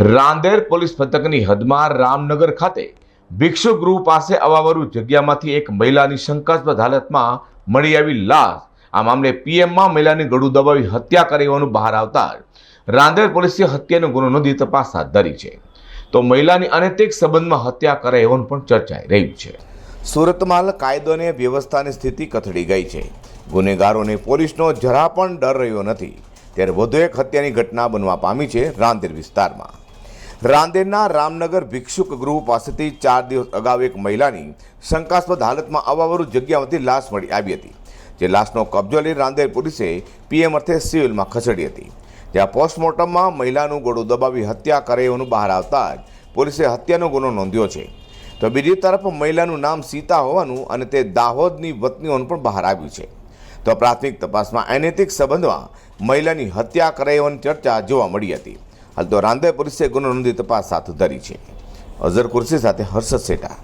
Rander police મથકની હદમાં રામનગર ખાતે ભિક્ષુ ગૃહ પાસે અવાવરુ જગ્યામાંથી એક મહિલાની શંકાસ્પદ હાલતમાં મળી આવી લાશ. આ મામલે પીએમમાં મહિલાની ગળું દબાવી હત્યા કરી હોવાનું બહાર આવતા રાંદેર પોલીસે હત્યાનો ગુનો નોંધી તપાસ હાથ ધરી છે. તો મહિલાની અનૈતિક સંબંધમાં હત્યા કરે હોવાનું પણ ચર્ચાઈ રહ્યું છે. સુરતમાં હાલ કાયદો અને વ્યવસ્થાની સ્થિતિ કથળી ગઈ છે. ગુનેગારોને પોલીસનો જરા પણ ડર રહ્યો નથી. ત્યારે વધુ એક હત્યાની ઘટના બનવા પામી છે રાંદેર વિસ્તારમાં. રાંદેરના રામનગર ભિક્ષુક ગૃહ પાસેથી ચાર દિવસ અગાઉ એક મહિલાની શંકાસ્પદ હાલતમાં અવાવરુ જગ્યામાંથી લાશ મળી આવી હતી, જે લાશનો કબજો લઈ રાંદેર પોલીસે પીએમ અર્થે સિવિલમાં ખસેડી હતી. જ્યાં પોસ્ટમોર્ટમમાં મહિલાનું ગળું દબાવી હત્યા કરે હોવાનું બહાર આવતા જ પોલીસે હત્યાનો ગુનો નોંધ્યો છે. તો બીજી તરફ મહિલાનું નામ સીતા હોવાનું અને તે દાહોદની વતની હોવાનું પણ બહાર આવ્યું છે. તો પ્રાથમિક તપાસમાં અનૈતિક સંબંધમાં મહિલાની હત્યા કરાઈ હોવાની ચર્ચા જોવા મળી હતી. હાલ તો રાંદેર પોલીસે ગુનો નોંધી તપાસ હાથ ધરી છે. અઝર કુર્સી સાથે હર્ષદ સેટા.